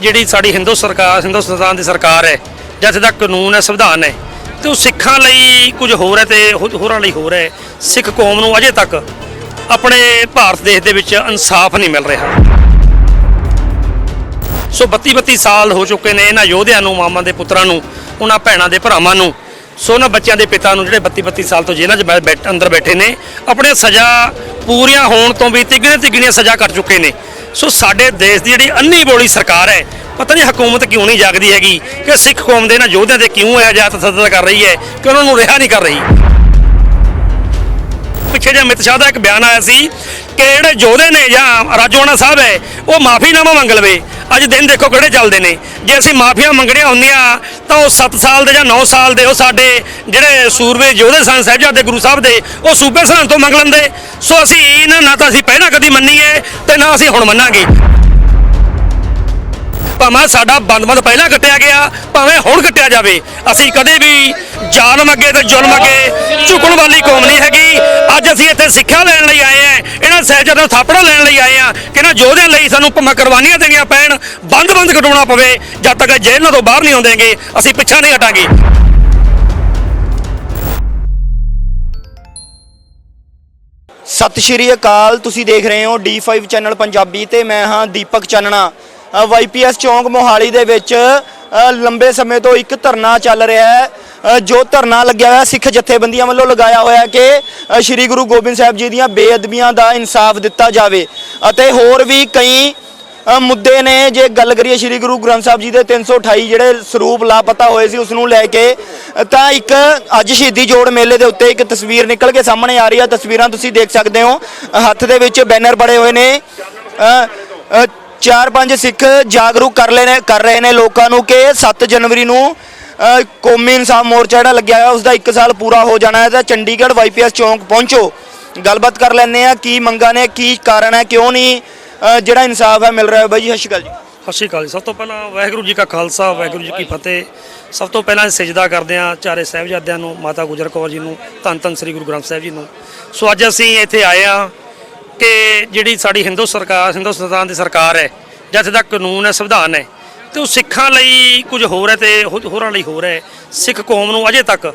ਜਿਹੜੀ ਸਾਡੀ ਹਿੰਦੂ ਸਰਕਾਰ ਹਿੰਦੁਸਤਾਨ ਦੀ ਸਰਕਾਰ ਹੈ ਜਿੱਥੇ ਦਾ ਕਾਨੂੰਨ ਹੈ, ਸੰਵਿਧਾਨ ਹੈ, ਤੇ ਉਹ ਸਿੱਖਾਂ ਲਈ ਕੁਝ ਹੋਰ ਹੈ ਤੇ ਹੋ- ਹੋਰਾਂ ਲਈ ਹੋਰ ਹੈ। ਸਿੱਖ ਕੌਮ ਨੂੰ ਅਜੇ ਤੱਕ ਆਪਣੇ ਭਾਰਤ ਦੇਸ਼ ਦੇ ਵਿੱਚ ਇਨਸਾਫ ਨਹੀਂ ਮਿਲ ਰਿਹਾ। ਸੋ 32 32 ਸਾਲ ਹੋ ਚੁੱਕੇ ਨੇ ਇਹਨਾਂ ਯੋਧਿਆਂ ਨੂੰ, ਮਾਮਾ ਦੇ ਪੁੱਤਰਾਂ ਨੂੰ, ਉਹਨਾਂ ਭੈਣਾਂ ਦੇ ਭਰਾਵਾਂ ਨੂੰ, ਸੋ ਉਹਨਾਂ ਬੱਚਿਆਂ ਦੇ ਪਿਤਾ ਨੂੰ ਜਿਹੜੇ 32 32 ਸਾਲ ਤੋਂ ਜੇਲ੍ਹਾਂ 'ਚ ਬੈ- ਬੈਠ- ਅੰਦਰ ਬੈਠੇ ਨੇ ਆਪਣੇ ਸਜ਼ਾ ਪੂਰੀਆਂ ਹੋਣ ਤੋਂ ਵੀ ਤਿਗਣੇ ਤਿਗਣੀਆਂ ਸਜ਼ਾ ਕੱਟ ਚੁੱਕੇ ਨੇ। ਸੋ ਸਾਡੇ ਦੇਸ਼ ਦੀ ਜਿਹੜੀ ਅੰਨੀ ਬੋਲੀ ਸਰਕਾਰ ਹੈ, ਪਤਾ ਨਹੀਂ ਹਕੂਮਤ ਕਿਉਂ ਨਹੀਂ ਜਾਗਦੀ ਹੈਗੀ ਕਿ ਸਿੱਖ ਕੌਮ ਦੇ ਇਹਨਾਂ ਯੋਧਿਆਂ ਤੇ ਕਿਉਂ ਇਹ ਜਿਹਾ ਤਸੱਦਦ ਕਰ ਰਹੀ ਹੈ ਕਿ ਉਹਨਾਂ ਨੂੰ ਰਿਹਾ ਨਹੀਂ ਕਰ ਰਹੀ। ਪਿੱਛੇ ਜੇ ਅਮਿਤ ਸ਼ਾਹ ਦਾ ਇੱਕ ਬਿਆਨ ਆਇਆ ਸੀ ਕਿ ਜਿਹੜੇ ਯੋਧੇ ਨੇ ਜਾਂ ਰਾਜੋਆਣਾ ਸਾਹਿਬ ਹੈ, ਉਹ ਮਾਫੀਨਾਮਾ ਮੰਗ ਲਵੇ। ਅੱਜ ਦਿਨ ਦੇਖੋ ਕਿਹੜੇ ਚੱਲਦੇ ਨੇ। ਜੇ ਅਸੀਂ ਮਾਫੀਆਂ ਮੰਗਣੀਆਂ ਹੁੰਦੀਆਂ, ਤਾਂ ਉਹ 7 ਸਾਲ ਦੇ ਜਾਂ 9 ਸਾਲ ਦੇ ਉਹ ਸਾਡੇ ਜਿਹੜੇ ਸੂਰਵੇ ਯੋਧੇ ਸਨ, ਸਾਹਿਬਜ਼ਾਦੇ ਗੁਰੂ ਸਾਹਿਬ ਦੇ, ਉਹ ਸੂਬੇ ਸਰਹੰਦ ਤੋਂ ਮੰਗ ਲੈਂਦੇ। ਸੋ ਅਸੀਂ ਇਹਨਾਂ ਨਾ ਤਾਂ ਅਸੀਂ ਪਹਿਲਾਂ ਕਦੀ ਮੰਨੀਏ ਤੇ ਨਾ ਅਸੀਂ ਹੁਣ ਮੰਨਾਂਗੇ। ਭਾਵੇਂ ਸਾਡਾ ਬੰਦ-ਬੰਦ ਪਹਿਲਾਂ ਕੱਟਿਆ ਗਿਆ, ਭਾਵੇਂ ਹੁਣ ਕੱਟਿਆ ਜਾਵੇ, ਅਸੀਂ ਕਦੇ ਵੀ ਜ਼ਾਲਮ ਅੱਗੇ ਤੇ ਜ਼ੁਲਮ ਅੱਗੇ। ਝੁਕਣ ਵਾਲੀ ਕੌਮ ਨਹੀਂ ਹੈਗੀ। ਅੱਜ ਅਸੀਂ ਇੱਥੇ ਸਿੱਖਿਆ ਲੈਣ ਲਈ ਆਏ ਆ। ਇਹਨਾਂ ਸਹਿਜਾਂ ਥਾਪੜਾ ਲੈਣ ਲਈ ਆਏ ਆ। ਕਿ ਇਹਨਾਂ ਯੋਧਿਆਂ ਲਈ ਸਾਨੂੰ ਭਾਵੇਂ ਕੁਰਬਾਨੀਆਂ ਦੇਣੀਆਂ ਪੈਣ। ਬੰਦ-ਬੰਦ ਕਟਾਉਣਾ ਪਵੇ। ਜਦ ਤੱਕ ਇਹ ਜੇਲ੍ਹਾਂ ਤੋਂ ਬਾਹਰ ਨਹੀਂ ਆਉਂਦੇਗੇ, ਅਸੀਂ ਪਿੱਛਾ ਨਹੀਂ ਹਟਾਂਗੇ। ਸਤਿ ਸ਼੍ਰੀ ਅਕਾਲ। ਤੁਸੀਂ ਦੇਖ ਰਹੇ ਹੋ D5 ਚੈਨਲ ਪੰਜਾਬੀ ਤੇ ਮੈਂ ਹਾਂ ਦੀਪਕ ਚਾਨਣਾ। ਵਾਈਪੀਐਸ ਚੌਂਕ ਮੋਹਾਲੀ ਦੇ ਵਿੱਚ ਲੰਬੇ ਸਮੇਂ ਤੋਂ ਇੱਕ ਧਰਨਾ ਚੱਲ ਰਿਹਾ ਹੈ। ਜੋ ਧਰਨਾ ਲੱਗਿਆ ਹੋਇਆ ਸਿੱਖ ਜਥੇਬੰਦੀਆਂ ਵੱਲੋਂ ਲਗਾਇਆ ਹੋਇਆ ਕਿ ਸ਼੍ਰੀ ਗੁਰੂ ਗੋਬਿੰਦ ਸਾਹਿਬ ਜੀ ਦੀਆਂ ਬੇਅਦਬੀਆਂ ਦਾ ਇਨਸਾਫ ਦਿੱਤਾ ਜਾਵੇ। ਅਤੇ ਹੋਰ ਵੀ ਕਈ ਮੁੱਦੇ ਨੇ, ਜੇ ਗੱਲ ਕਰੀਏ ਸ਼੍ਰੀ ਗੁਰੂ ਗ੍ਰੰਥ ਸਾਹਿਬ ਜੀ ਦੇ 328 ਜਿਹੜੇ ਸਰੂਪ ਲਾਪਤਾ ਹੋਏ ਸੀ ਉਸ ਨੂੰ ਲੈ ਕੇ ਤਾਂ ਇੱਕ ਅੱਜ ਸ਼ਹੀਦੀ ਜੋੜ ਮੇਲੇ ਦੇ ਉੱਤੇ ਇੱਕ ਤਸਵੀਰ ਨਿਕਲ ਕੇ ਸਾਹਮਣੇ ਆ ਰਹੀ ਹੈ। ਤਸਵੀਰਾਂ ਤੁਸੀਂ ਦੇਖ ਸਕਦੇ ਹੋ। ਹੱਥ ਦੇ ਵਿੱਚ ਬੈਨਰ ਬੜੇ ਹੋਏ ਨੇ। ਚਾਰ ਪੰਜ ਸਿੱਖ ਜਾਗਰੂਕ ਕਰ ਲੈ ਨੇ ਕਰ ਰਹੇ ਨੇ ਲੋਕਾਂ ਨੂੰ ਕਿ 7 ਜਨਵਰੀ ਨੂੰ ਅ, ਕੌਮੀ ਇਨਸਾਫ ਮੋਰਚਾ ਜਿਹੜਾ ਲੱਗਿਆ ਹੋਇਆ ਉਸ ਦਾ 1 ਸਾਲ ਪੂਰਾ ਹੋ ਜਾਣਾ ਹੈ। ਤਾਂ ਚੰਡੀਗੜ੍ਹ ਵਾਈਪੀਐਸ ਚੌਂਕ ਪਹੁੰਚੋ। ਗੱਲਬਾਤ ਕਰ ਲੈਂਦੇ ਆ ਕੀ ਮੰਗਾਂ ਨੇ ਕੀ ਕਾਰਨ ਹੈ ਕਿਉਂ ਨਹੀਂ ਅ, ਜਿਹੜਾ ਇਨਸਾਫ ਹੈ ਮਿਲ ਰਿਹਾ ਹੈ। ਬਾਈ ਜੀ ਸਤਿ ਸ਼੍ਰੀ ਅਕਾਲ ਜੀ। ਸਤਿ ਸ਼੍ਰੀ ਅਕਾਲ ਜੀ। ਸਭ ਤੋਂ ਪਹਿਲਾਂ ਵਾਹਿਗੁਰੂ ਜੀ ਕਾ ਖਾਲਸਾ ਵਾਹਿਗੁਰੂ ਜੀ ਕੀ ਫਤਿਹ। ਸਭ ਤੋਂ ਪਹਿਲਾਂ ਸਜਦਾ ਕਰਦੇ ਹਾਂ ਚਾਰੇ ਸਾਹਿਬਜ਼ਾਦਿਆਂ ਨੂੰ ਮਾਤਾ ਗੁਜਰ ਕੌਰ ਜੀ ਨੂੰ ਧੰਨ ਧੰਨ ਸ੍ਰੀ ਗੁਰੂ ਗ੍ਰੰਥ ਸਾਹਿਬ ਜੀ ਨੂੰ। ਸੋ ਅੱਜ ਅਸੀਂ ਇੱਥੇ ਆਏ ਹਾਂ ਕਿ ਜਿਹੜੀ ਸਾਡੀ ਹਿੰਦੂ ਸਰਕਾਰ ਹਿੰਦੁਸਤਾਨ ਦੀ ਸਰਕਾਰ ਹੈ ਜਿੱਥੇ ਦਾ ਕਾਨੂੰਨ ਹੈ, ਸੰਵਿਧਾਨ ਹੈ, ਤੇ ਉਹ ਸਿੱਖਾਂ ਲਈ ਕੁਝ ਹੋਰ ਹੈ ਤੇ ਹੋ- ਹੋਰਾਂ ਲਈ ਹੋਰ ਹੈ। ਸਿੱਖ ਕੌਮ ਨੂੰ ਅਜੇ ਤੱਕ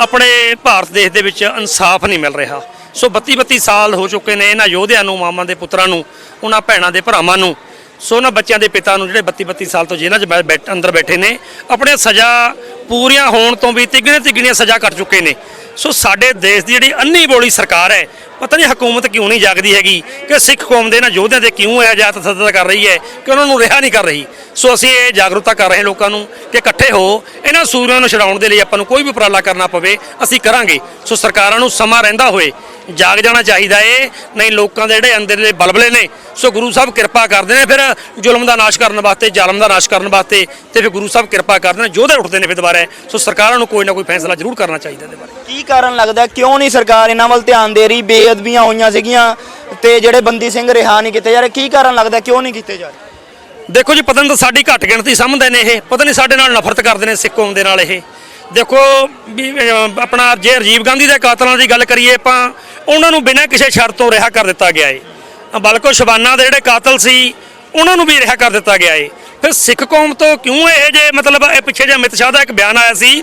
ਆਪਣੇ ਭਾਰਤ ਦੇਸ਼ ਦੇ ਵਿੱਚ ਇਨਸਾਫ ਨਹੀਂ ਮਿਲ ਰਿਹਾ। ਸੋ 32 32 ਸਾਲ ਹੋ ਚੁੱਕੇ ਨੇ ਇਹਨਾਂ ਯੋਧਿਆਂ ਨੂੰ, ਮਾਮਾ ਦੇ ਪੁੱਤਰਾਂ ਨੂੰ, ਉਹਨਾਂ ਭੈਣਾਂ ਦੇ ਭਰਾਵਾਂ ਨੂੰ, ਸੋ ਉਹਨਾਂ ਬੱਚਿਆਂ ਦੇ ਪਿਤਾ ਨੂੰ ਜਿਹੜੇ 32 32 ਸਾਲ ਤੋਂ ਜੇਲ੍ਹਾਂ 'ਚ ਬੈ- ਬੈਠ, ਅੰਦਰ ਬੈਠੇ ਨੇ ਆਪਣੇ ਸਜ਼ਾ ਪੂਰੀਆਂ ਹੋਣ ਤੋਂ ਵੀ ਤਿਗਣੇ ਤਿਗਣੀਆਂ ਸਜ਼ਾ ਕੱਟ ਚੁੱਕੇ ਨੇ। ਸੋ ਸਾਡੇ ਦੇਸ਼ ਦੀ ਜਿਹੜੀ ਅੰਨੀ ਬੋਲੀ ਸਰਕਾਰ ਹੈ, ਪਤਾ ਨਹੀਂ ਹਕੂਮਤ ਕਿਉਂ ਨਹੀਂ ਜਾਗਦੀ ਹੈਗੀ, ਕਿ ਸਿੱਖ ਕੌਮ ਦੇ ਇਹਨਾਂ ਯੋਧਿਆਂ ਤੇ ਕਿਉਂ ਇਹ ਜਿਹਾ ਤਸੱਦਦ ਕਰ ਰਹੀ ਹੈ, ਕਿ ਉਹਨਾਂ ਨੂੰ ਰਿਹਾ ਨਹੀਂ ਕਰ ਰਹੀ। ਸੋ ਅਸੀਂ ਇਹ ਜਾਗਰੂਕਤਾ ਕਰ ਰਹੇ ਲੋਕਾਂ ਨੂੰ ਕਿ ਇਕੱਠੇ ਹੋ, ਇਹਨਾਂ ਸੂਰਿਆਂ ਨੂੰ ਛਡਾਉਣ ਦੇ ਲਈ ਆਪਾਂ ਨੂੰ ਕੋਈ ਵੀ ਉਪਰਾਲਾ ਕਰਨਾ ਪਵੇ, ਅਸੀਂ ਕਰਾਂਗੇ। ਸੋ ਸਰਕਾਰਾਂ ਨੂੰ ਸਮਾਂ ਰਹਿੰਦਾ ਹੋਏ ਜਾਗ ਜਾਣਾ ਚਾਹੀਦਾ ਏ। ਨਹੀਂ ਲੋਕਾਂ ਦੇ ਜਿਹੜੇ ਅੰਦਰਲੇ ਬਲਬਲੇ ਨੇ ਸੋ ਗੁਰੂ ਸਾਹਿਬ ਕਿਰਪਾ ਕਰਦੇ ਨੇ ਫਿਰ ਜ਼ੁਲਮ ਦਾ ਨਾਸ਼ ਕਰਨ ਵਾਸਤੇ ਜ਼ਾਲਮ ਦਾ ਨਾਸ਼ ਕਰਨ ਵਾਸਤੇ ਤੇ ਫਿਰ ਗੁਰੂ ਸਾਹਿਬ ਕਿਰਪਾ ਕਰਦੇ ਨੇ ਯੋਧੇ ਉੱਠਦੇ ਨੇ ਫਿਰ ਦੁਬਾਰਾ। ਸੋ ਸਰਕਾਰਾਂ ਨੂੰ ਕੋਈ ਨਾ ਕੋਈ ਫੈਸਲਾ ਜ਼ਰੂਰ ਕਰਨਾ ਚਾਹੀਦਾ ਇਹਦੇ ਬਾਰੇ। ਕੀ ਕਾਰਨ ਲੱਗਦਾ ਕਿਉਂ ਨਹੀਂ ਸਰਕਾਰ ਇਹਨਾਂ ਵੱਲ ਧਿਆਨ ਦੇ ਰਹੀ? ਬੇਅਦਬੀਆਂ ਹੋਈਆਂ ਸੀਗੀਆਂ ਤੇ ਜਿਹੜੇ ਬੰਦੀ ਸਿੰਘ ਰਿਹਾ ਨਹੀਂ ਕੀਤੇ ਜਾ ਰਹੇ। ਕੀ ਕਾਰਨ ਲੱਗਦਾ ਕਿਉਂ ਨਹੀਂ ਕੀਤੇ ਜਾ ਰਹੇ? ਦੇਖੋ ਜੀ ਪਤਾ ਨਹੀਂ ਤਾਂ ਸਾਡੀ ਘੱਟ ਗਿਣਤੀ ਸਮਝਦੇ ਨੇ ਇਹ। ਪਤਾ ਨਹੀਂ ਸਾਡੇ ਨਾਲ ਨਫ਼ਰਤ ਕਰਦੇ ਨੇ ਸਿੱਖ ਕੌਮ ਦੇ ਨਾਲ ਇਹ। ਦੇਖੋ ਵੀ ਅਹ, ਆਪਣਾ ਜੇ ਰਾਜੀਵ ਗਾਂਧੀ ਦੇ ਕਾਤਲਾਂ ਦੀ ਗੱਲ ਕਰੀਏ ਆਪਾਂ ਉਹਨਾਂ ਨੂੰ ਬਿਨਾਂ ਕਿਸੇ ਸ਼ਰਤ ਤੋਂ ਰਿਹਾ ਕਰ ਦਿੱਤਾ ਗਿਆ ਏ। ਬਲਕਿ ਸ਼ਬਾਨਾ ਦੇ ਜਿਹੜੇ ਕਾਤਲ ਸੀ, ਉਹਨਾਂ ਨੂੰ ਵੀ ਰਿਹਾ ਕਰ ਦਿੱਤਾ ਗਿਆ ਏ। ਫਿਰ ਸਿੱਖ ਕੌਮ ਤੋਂ ਕਿਉਂ ਇਹ ਜੇ ਮਤਲਬ ਇਹ ਪਿੱਛੇ ਜੇ ਅਮਿਤ ਸ਼ਾਹ ਦਾ ਇੱਕ ਬਿਆਨ ਆਇਆ ਸੀ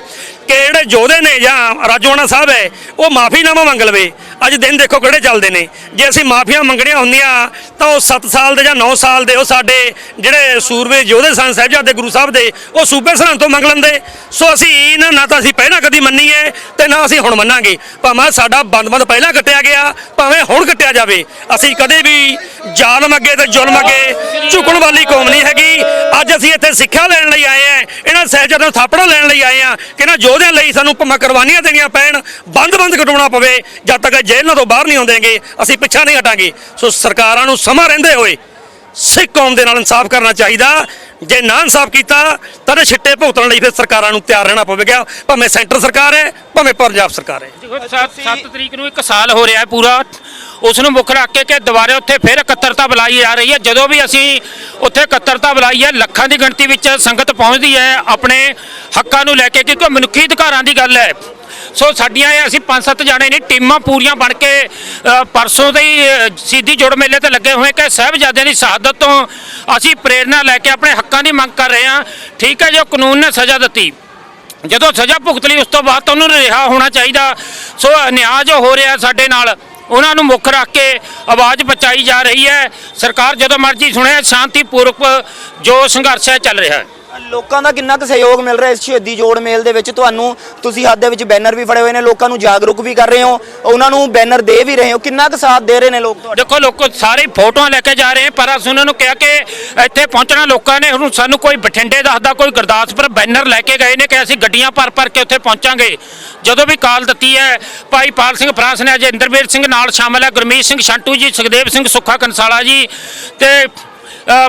ਕਿ ਜਿਹੜੇ ਯੋਧੇ ਨੇ ਜਾਂ ਰਾਜੋਆਣਾ ਸਾਹਿਬ ਹੈ, ਉਹ ਮਾਫੀਨਾਮਾ ਮੰਗ ਲਵੇ। ਅੱਜ ਦਿਨ ਦੇਖੋ ਕਿਹੜੇ ਚੱਲਦੇ ਨੇ। ਜੇ ਅਸੀਂ ਮਾਫੀਆਂ ਮੰਗਣੀਆਂ ਹੁੰਦੀਆਂ, ਤਾਂ ਉਹ 7 ਸਾਲ ਦੇ ਜਾਂ 9 ਸਾਲ ਦੇ ਉਹ ਸਾਡੇ ਜਿਹੜੇ ਸੂਰਬੇ ਯੋਧੇ ਸਨ, ਸਾਹਿਬਜ਼ਾਦੇ ਗੁਰੂ ਸਾਹਿਬ ਦੇ, ਉਹ ਸੂਬੇ ਸਰਹੰਦ ਤੋਂ ਮੰਗ ਲੈਂਦੇ। ਸੋ ਅਸੀਂ ਇਹਨਾਂ ਨਾ ਤਾਂ ਅਸੀਂ ਪਹਿਲਾਂ ਕਦੀ ਮੰਨੀਏ ਤੇ ਨਾ ਅਸੀਂ ਹੁਣ ਮੰਨਾਂਗੇ। ਭਾਵੇਂ ਸਾਡਾ ਬੰਦ-ਬੰਦ ਪਹਿਲਾਂ ਕੱਟਿਆ ਗਿਆ, ਭਾਵੇਂ ਹੁਣ ਕੱਟਿਆ ਜਾਵੇ। ਅਸੀਂ ਕਦੇ ਵੀ ਜ਼ਾਲਮ ਅੱਗੇ ਤੇ ਜ਼ੁਲਮ ਅੱਗੇ ਝੁਕਣ ਵਾਲੀ ਕੌਮ ਨਹੀਂ ਹੈਗੀ। ਅੱਜ ਅਸੀਂ ਇੱਥੇ ਸਿੱਖਿਆ ਲੈਣ ਲਈ ਆਏ ਆ ਇਹਨਾਂ ਸਹਿਜਾਂ ਨੂੰ ਥਾਪੜਾ ਲੈਣ ਲਈ ਆਏ ਆ ਕਿ ਇਹਨਾਂ ਯੋਧਿਆਂ ਲਈ ਸਾਨੂੰ ਭਾਵੇਂ ਕੁਰਬਾਨੀਆਂ ਦੇਣੀਆਂ ਪੈਣ ਬੰਦ-ਬੰਦ ਕਟਾਉਣਾ ਪਵੇ, ਜਦ ਤੱਕ ਇਹ ਜੇਲ੍ਹਾਂ ਤੋਂ ਬਾਹਰ ਨਹੀਂ ਆਉਂਦੇਗੇ, ਅਸੀਂ ਪਿੱਛਾ ਨਹੀਂ ਹਟਾਂਗੇ। ਸੋ ਸਰਕਾਰਾਂ ਨੂੰ ਸਮਾਂ ਰਹਿੰਦੇ ਹੋਏ ਸਿੱਖ ਕੌਮ ਦੇ ਨਾਲ ਇਨਸਾਫ ਕਰਨਾ ਚਾਹੀਦਾ। ਜੇ ਨਾ ਇਨਸਾਫ ਕੀਤਾ ਤਾਂ ਇਹਦੇ ਛਿੱਟੇ ਭੁਗਤਣ ਲਈ ਫਿਰ ਸਰਕਾਰਾਂ ਨੂੰ ਤਿਆਰ ਰਹਿਣਾ ਪਵੇਗਾ। ਭਾਵੇਂ ਸੈਂਟਰ ਸਰਕਾਰ ਹੈ, ਭਾਵੇਂ ਪੰਜਾਬ ਸਰਕਾਰ ਹੈ। 7 ਤਰੀਕ ਨੂੰ ਇੱਕ ਸਾਲ ਹੋ ਰਿਹਾ ਪੂਰਾ। ਉਸ ਨੂੰ ਮੁੱਖ ਰੱਖ ਕੇ ਕਿ ਦੁਬਾਰੇ ਉੱਥੇ ਫਿਰ ਇਕੱਤਰਤਾ ਬੁਲਾਈ ਜਾ ਰਹੀ ਹੈ। ਜਦੋਂ ਵੀ ਅਸੀਂ ਉੱਥੇ ਇਕੱਤਰਤਾ ਬੁਲਾਈ ਹੈ, ਲੱਖਾਂ ਦੀ ਗਿਣਤੀ ਵਿੱਚ ਸੰਗਤ ਪਹੁੰਚਦੀ ਹੈ ਆਪਣੇ ਹੱਕਾਂ ਨੂੰ ਲੈ ਕੇ, ਕਿਉਂਕਿ ਮਨੁੱਖੀ ਅਧਿਕਾਰਾਂ ਦੀ ਗੱਲ ਹੈ। ਸੋ ਸਾਡੀਆਂ ਇਹ ਅਸੀਂ ਪੰਜ ਸੱਤ ਜਾਣੇ ਨਹੀਂ ਟੀਮਾਂ ਪੂਰੀਆਂ ਬਣ ਕੇ ਪਰਸੋਂ ਦੇ ਹੀ ਸ਼ਹੀਦੀ ਜੋੜ ਮੇਲੇ ਤੇ ਲੱਗੇ ਹੋਏ ਕਿ ਸਾਹਿਬਜ਼ਾਦਿਆਂ ਦੀ ਸ਼ਹਾਦਤ ਤੋਂ ਅਸੀਂ ਪ੍ਰੇਰਣਾ ਲੈ ਕੇ ਆਪਣੇ ਹੱਕਾਂ ਦੀ ਮੰਗ ਕਰ ਰਹੇ ਹਾਂ। ਠੀਕ ਹੈ ਜੋ ਕਾਨੂੰਨ ਨੇ ਸਜ਼ਾ ਦਿੱਤੀ। ਜਦੋਂ ਸਜ਼ਾ ਭੁਗਤ ਲਈ, ਉਸ ਤੋਂ ਬਾਅਦ ਤਾਂ ਉਹਨਾਂ ਰਿਹਾ ਹੋਣਾ ਚਾਹੀਦਾ। ਸੋ ਨਿਆਂ ਜੋ ਹੋ ਰਿਹਾ ਸਾਡੇ ਨਾਲ। ਉਹਨਾਂ ਨੂੰ ਮੁੱਖ ਰੱਖ ਕੇ ਆਵਾਜ਼ ਬਚਾਈ ਜਾ ਰਹੀ ਹੈ। ਸਰਕਾਰ ਜਦੋਂ ਮਰਜ਼ੀ ਸੁਣੇ, ਸ਼ਾਂਤੀਪੂਰਵਕ ਜੋ ਸੰਘਰਸ਼ ਹੈ, ਚੱਲ ਰਿਹਾ ਹੈ। ਲੋਕਾਂ ਦਾ ਕਿੰਨਾ ਕੁ ਸਹਿਯੋਗ ਮਿਲ ਰਿਹਾ ਇਸ ਸ਼ਹੀਦੀ ਜੋੜ ਮੇਲ ਦੇ ਵਿੱਚ? ਤੁਹਾਨੂੰ ਤੁਸੀਂ ਹੱਥ ਦੇ ਵਿੱਚ ਬੈਨਰ ਵੀ ਫੜੇ ਹੋਏ ਨੇ, ਲੋਕਾਂ ਨੂੰ ਜਾਗਰੂਕ ਵੀ ਕਰ ਰਹੇ ਹੋ, ਉਹਨਾਂ ਨੂੰ ਬੈਨਰ ਦੇ ਵੀ ਰਹੇ ਹੋ। ਕਿੰਨਾ ਕੁ ਸਾਥ ਦੇ ਰਹੇ ਨੇ ਲੋਕ ਤੁਹਾਡੇ? ਦੇਖੋ, ਲੋਕ, ਸਾਰੇ ਫੋਟੋਆਂ ਲੈ ਕੇ ਜਾ ਰਹੇ ਪਰ ਅਸੀਂ ਉਹਨਾਂ ਨੂੰ ਕਿਹਾ ਕਿ ਇੱਥੇ ਪਹੁੰਚਣਾ ਲੋਕਾਂ ਨੇ, ਹੁਣ ਸਾਨੂੰ ਕੋਈ ਬਠਿੰਡੇ ਦੱਸਦਾ, ਕੋਈ ਗੁਰਦਾਸਪੁਰ ਬੈਨਰ ਲੈ ਕੇ ਗਏ ਨੇ ਕਿ ਅਸੀਂ ਗੱਡੀਆਂ ਭਰ ਭਰ ਕੇ ਉੱਥੇ ਪਹੁੰਚਾਂਗੇ। ਜਦੋਂ ਵੀ ਕਾਲ ਦਿੱਤੀ ਹੈ, ਭਾਈ ਪਾਲ ਸਿੰਘ ਫਰਾਂਸ ਨੇ, ਅਜੇ ਇੰਦਰਵੀਰ ਸਿੰਘ ਨਾਲ ਸ਼ਾਮਲ ਹੈ, ਗੁਰਮੀਤ ਸਿੰਘ, ਸ਼ੰਟੂ ਜੀ, ਸੁਖਦੇਵ ਸਿੰਘ, ਸੁੱਖਾ ਕੰਸਾਲਾ ਜੀ ਤੇ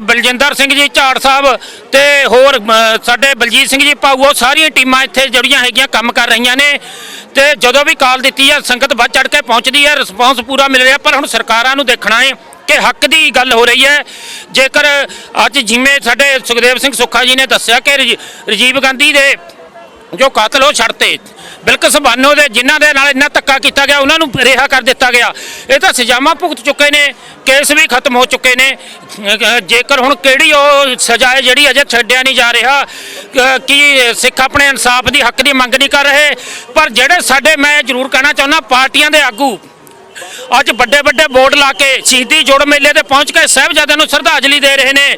ਬਲਜਿੰਦਰ ਸਿੰਘ ਜੀ, ਝਾੜ ਸਾਹਿਬ ਤੇ ਹੋਰ ਸਾਡੇ ਬਲਜੀਤ ਸਿੰਘ ਜੀ ਭਾਊ ਸਾਰੀਆਂ ਟੀਮਾਂ ਇੱਥੇ ਜਿਹੜੀਆਂ ਹੈਗੀਆਂ ਕੰਮ ਕਰ ਰਹੀਆਂ ਨੇ। ਤੇ ਜਦੋਂ ਵੀ ਕਾਲ ਦਿੱਤੀ ਹੈ ਸੰਗਤ ਵੱਧ ਚੜ ਕੇ ਪਹੁੰਚਦੀ ਹੈ ਰਿਸਪੌਂਸ ਪੂਰਾ ਮਿਲ ਰਿਹਾ, ਪਰ ਹੁਣ ਸਰਕਾਰਾਂ ਨੂੰ ਦੇਖਣਾ ਹੈ ਕਿ ਹੱਕ ਦੀ ਗੱਲ ਹੋ ਰਹੀ ਹੈ। ਜੇਕਰ ਅੱਜ ਜਿਵੇਂ ਸਾਡੇ ਸੁਖਦੇਵ ਸਿੰਘ ਸੁੱਖਾ ਜੀ ਨੇ ਦੱਸਿਆ ਕਿ ਰਜੀ- ਰਾਜੀਵ ਗਾਂਧੀ ਦੇ ਜੋ ਕਾਤਲ ਉਹ ਛੱਡਤੇ, ਬਿਲਕੁਲ ਸਬਾਨੋ ਦੇ ਜਿਨ੍ਹਾਂ ਦੇ ਨਾਲ ਇੰਨਾ ਧੱਕਾ ਕੀਤਾ ਗਿਆ, ਉਹਨਾਂ ਨੂੰ ਰਿਹਾ ਕਰ ਦਿੱਤਾ ਗਿਆ। ਇਹ ਤਾਂ ਸਜ਼ਾਵਾਂ ਭੁਗਤ ਚੁੱਕੇ ਨੇ, ਕੇਸ ਵੀ ਖਤਮ ਹੋ ਚੁੱਕੇ ਨੇ। ਜੇਕਰ ਹੁਣ ਕਿਹੜੀ ਉਹ ਸਜ਼ਾ ਹੈ ਜਿਹੜੀ ਅਜੇ ਛੱਡਿਆ ਨਹੀਂ ਜਾ ਰਿਹਾ ਕਿ ਸਿੱਖ ਆਪਣੇ ਇਨਸਾਫ ਦੀ ਹੱਕ ਦੀ ਮੰਗ ਨਹੀਂ ਕਰ ਰਹੇ? ਪਰ ਜਿਹੜੇ ਸਾਡੇ, ਮੈਂ ਜ਼ਰੂਰ ਕਹਿਣਾ ਚਾਹੁੰਦਾ, ਪਾਰਟੀਆਂ ਦੇ ਆਗੂ ਅੱਜ ਵੱਡੇ ਵੱਡੇ ਬੋਰਡ ਲਾ ਕੇ ਸ਼ਹੀਦੀ ਜੋੜ ਮੇਲੇ ਤੇ ਪਹੁੰਚ ਕੇ ਸਾਹਿਬਜ਼ਾਦਿਆਂ ਨੂੰ ਸ਼ਰਧਾਂਜਲੀ ਦੇ ਰਹੇ ਨੇ।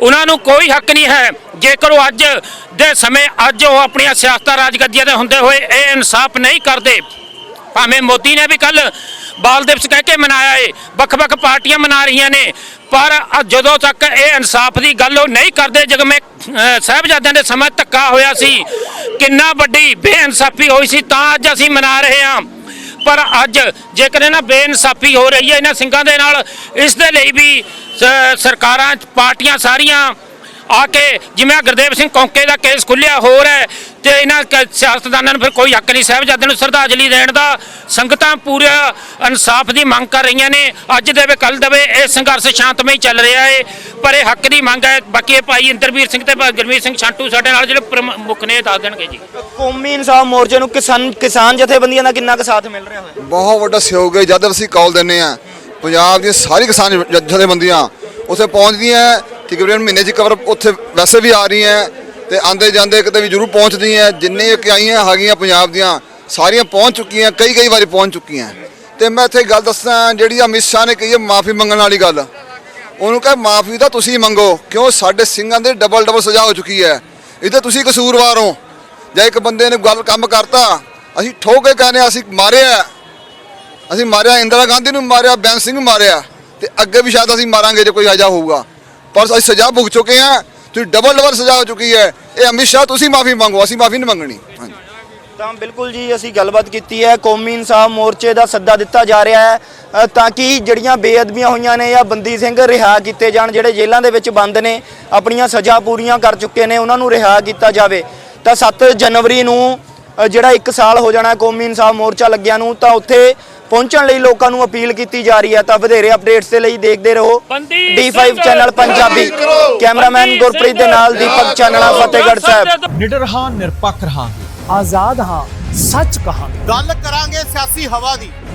ਉਹਨਾਂ ਨੂੰ ਕੋਈ ਹੱਕ ਨਹੀਂ ਹੈ। ਜੇਕਰ ਉਹ ਅੱਜ ਦੇ ਸਮੇਂ ਅੱਜ ਉਹ ਆਪਣੀਆਂ ਸਿਆਸਤਾਂ ਰਾਜਗੱਦੀਆਂ ਦੇ ਹੁੰਦੇ ਹੋਏ ਇਹ ਇਨਸਾਫ ਨਹੀਂ ਕਰਦੇ ਭਾਵੇਂ ਮੋਦੀ ਨੇ ਵੀ ਕੱਲ ਬਾਲ ਦਿਵਸ ਕਹਿ ਕੇ ਮਨਾਇਆ ਏ ਵੱਖ-ਵੱਖ ਪਾਰਟੀਆਂ ਮਨਾ ਰਹੀਆਂ ਨੇ ਪਰ ਜਦੋਂ ਤੱਕ ਇਹ ਇਨਸਾਫ ਦੀ ਗੱਲ ਉਹ ਨਹੀਂ ਕਰਦੇ ਜਗਮੇ ਅਹ, ਸਾਹਿਬਜ਼ਾਦਿਆਂ ਦੇ ਸਮਾਂ ਧੱਕਾ ਹੋਇਆ ਸੀ ਕਿੰਨਾ ਵੱਡੀ ਬੇਇਨਸਾਫੀ ਹੋਈ ਸੀ ਤਾਂ ਅੱਜ ਅਸੀਂ ਮਨਾ ਰਹੇ ਹਾਂ। ਪਰ ਅੱਜ ਜੇਕਰ ਇਹਨਾਂ ਬੇਇਨਸਾਫੀ ਹੋ ਰਹੀ ਹੈ ਇਹਨਾਂ ਸਿੰਘਾਂ ਦੇ ਨਾਲ, ਇਸ ਦੇ ਲਈ ਵੀ ਸਰਕਾਰਾਂ, ਪਾਰਟੀਆਂ ਸਾਰੀਆਂ ਆ ਕੇ, ਜਿਵੇਂ ਗੁਰਦੇਵ ਸਿੰਘ ਕੌਂਕੇ ਦਾ ਕੇਸ ਖੁੱਲਿਆ ਹੋਰ ਹੈ ਤੇ ਇਹਨਾਂ ਸਿਆਸਤਦਾਨਾਂ ਨੂੰ ਫਿਰ ਕੋਈ ਹੱਕ ਨਹੀਂ ਸਾਹਿਬਜ਼ਾਦਿਆਂ ਨੂੰ ਸ਼ਰਧਾਂਜਲੀ ਦੇਣ ਦਾ। ਸੰਗਤਾਂ ਪੂਰਾ ਇਨਸਾਫ ਦੀ ਮੰਗ ਕਰ ਰਹੀਆਂ ਨੇ। ਅੱਜ ਦੇਵੇ ਕੱਲ ਦੇਵੇ ਇਹ ਸੰਘਰਸ਼ ਸ਼ਾਂਤਮਈ ਚੱਲ ਰਿਹਾ ਹੈ ਪਰ ਇਹ ਹੱਕ ਦੀ ਮੰਗ ਹੈ। ਬਾਕੀ ਇਹ ਭਾਈ ਇੰਦਰਵੀਰ ਸਿੰਘ ਤੇ ਭਾਈ ਗੁਰਮੀਤ ਸਿੰਘ ਛਾਂਟੂ ਸਾਡੇ ਨਾਲ ਜਿਹੜੇ ਪ੍ਰਮੁੱਖ ਨੇ ਦੱਸ ਦੇਣਗੇ ਜੀ। ਕੌਮੀ ਇਨਸਾਫ ਮੋਰਚੇ ਨੂੰ ਕਿਸਾਨ ਕਿਸਾਨ ਜਥੇਬੰਦੀਆਂ ਦਾ ਕਿੰਨਾ ਕੁ ਸਾਥ ਮਿਲ ਰਿਹਾ ਹੈ ਬਹੁਤ ਵੱਡਾ ਸਹਿਯੋਗ ਹੈ। ਜਦ ਅਸੀਂ ਕਾਲ ਦਿੰਨੇ ਆ ਪੰਜਾਬ ਦੀਆਂ ਸਾਰੀ ਕਿਸਾਨ ਜਥੇਬੰਦੀਆਂ ਉੱਥੇ ਪਹੁੰਚਦੀਆਂ ਤਕਰੀਬਨ ਮਹੀਨੇ 'ਚ ਕਵਰ ਉੱਥੇ ਵੈਸੇ ਵੀ ਆ ਰਹੀਆਂ ਤੇ ਆਂਦੇ ਜਾਂਦੇ ਕਿਤੇ ਵੀ ਜ਼ਰੂਰ ਪਹੁੰਚਦੀਆਂ ਜਿੰਨੇ ਇਕਾਈਆਂ ਹੈਗੀਆਂ ਪੰਜਾਬ ਦੀਆਂ ਸਾਰੀਆਂ ਪਹੁੰਚ ਚੁੱਕੀਆਂ ਕਈ ਕਈ ਵਾਰੀ ਪਹੁੰਚ ਚੁੱਕੀਆਂ ਤੇ ਮੈਂ ਇੱਥੇ ਗੱਲ ਦੱਸਾਂ ਜਿਹੜੀ ਅਮਿਤ ਸ਼ਾਹ ਨੇ ਕਹੀ ਹੈ ਮਾਫੀ ਮੰਗਣ ਵਾਲੀ ਗੱਲ। ਉਹਨੂੰ ਕਹੇ ਮਾਫੀ ਤਾਂ ਤੁਸੀਂ ਮੰਗੋ ਕਿਉਂ? ਸਾਡੇ ਸਿੰਘਾਂ ਦੇ ਡਬਲ ਡਬਲ ਸਜ਼ਾ ਹੋ ਚੁੱਕੀ ਹੈ। ਇਹਦੇ ਤੁਸੀਂ ਕਸੂਰਵਾਰ ਹੋ। ਜਾਂ ਇੱਕ ਬੰਦੇ ਨੇ ਗੱਲ ਕੰਮ ਕਰਤਾ ਅਸੀਂ ਠੋਕ ਕੇ ਕਹਿੰਦੇ ਹਾਂ, ਅਸੀਂ ਮਾਰਿਆ ਅਸੀਂ ਮਾਰਿਆ ਇੰਦਰਾ ਗਾਂਧੀ ਨੂੰ ਮਾਰਿਆ ਬੈਂਸ ਸਿੰਘ ਨੂੰ ਮਾਰਿਆ। ਤੇ ਅੱਗੇ ਵੀ ਸ਼ਾਇਦ ਅਸੀਂ ਮਾਰਾਂਗੇ ਜੇ ਕੋਈ ਆਜਾ ਹੋਊਗਾ। ਪਰ ਅਸੀਂ ਸਜ਼ਾ ਭੁਗਤ ਚੁੱਕੇ ਹਾਂ। ਤੁਸੀਂ ਡਬਲ ਡਬਲ ਸਜ਼ਾ ਹੋ ਚੁੱਕੀ ਹੈ। ਇਹ ਅਮਿਤ ਸ਼ਾਹ, ਤੁਸੀਂ ਮਾਫੀ ਮੰਗੋ, ਅਸੀਂ ਮਾਫੀ ਨਹੀਂ ਮੰਗਣੀ। ਹਾਂਜੀ। ਤਾਂ ਬਿਲਕੁਲ ਜੀ, ਅਸੀਂ ਗੱਲਬਾਤ ਕੀਤੀ ਹੈ। ਕੌਮੀ ਇਨਸਾਫ ਮੋਰਚੇ ਦਾ ਸੱਦਾ ਦਿੱਤਾ ਜਾ ਰਿਹਾ ਹੈ ਤਾਂ ਕਿ ਜਿਹੜੀਆਂ ਬੇਅਦਬੀਆਂ ਹੋਈਆਂ ਨੇ ਜਾਂ ਬੰਦੀ ਸਿੰਘ ਰਿਹਾ ਕੀਤੇ ਜਾਣ, ਜਿਹੜੇ ਜੇਲ੍ਹਾਂ ਦੇ ਵਿੱਚ ਬੰਦ ਨੇ, ਆਪਣੀਆਂ ਸਜ਼ਾ ਪੂਰੀਆਂ ਕਰ ਚੁੱਕੇ ਨੇ, ਉਹਨਾਂ ਨੂੰ ਰਿਹਾ ਕੀਤਾ ਜਾਵੇ। ਤਾਂ 7 ਜਨਵਰੀ ਨੂੰ ਜਿਹੜਾ 1 ਸਾਲ ਹੋ ਜਾਣਾ ਕੌਮੀ ਇਨਸਾਫ ਮੋਰਚਾ ਲੱਗਿਆ ਨੂੰ, ਤਾਂ ਉੱਥੇ ਪਹੁੰਚਣ ਲਈ ਲੋਕਾਂ ਨੂੰ ਅਪੀਲ ਕੀਤੀ ਜਾ ਰਹੀ ਹੈ ਤਾਂ ਵਧੇਰੇ ਅਪਡੇਟਸ ਦੇ ਲਈ ਦੇਖਦੇ ਰਹੋ ਬੰਦੀ D5 Singh channel Punjabi. Cameraman Gurpreet ਦੇ ਨਾਲ ਦੀਪਕ ਚਾਨਣਾ ਫਤਿਹਗੜ੍ਹ ਸਾਹਿਬ। ਨਿਡਰ ਹਾਂ ਨਿਰਪੱਖ ਰਹਾਂਗੇ। ਆਜ਼ਾਦ ਹਾਂ ਸੱਚ ਕਹਾਂਗੇ। ਗੱਲ ਕਰਾਂਗੇ ਸਿਆਸੀ ਹਵਾ ਦੀ।